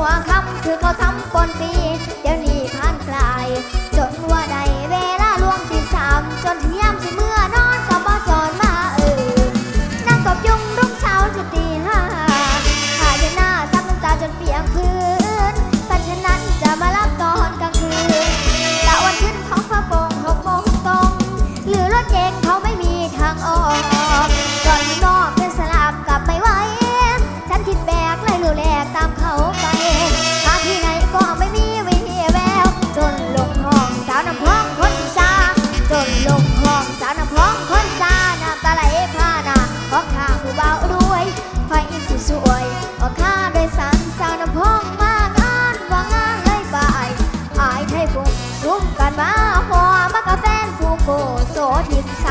ัวคำคือเขาทำปนปี What?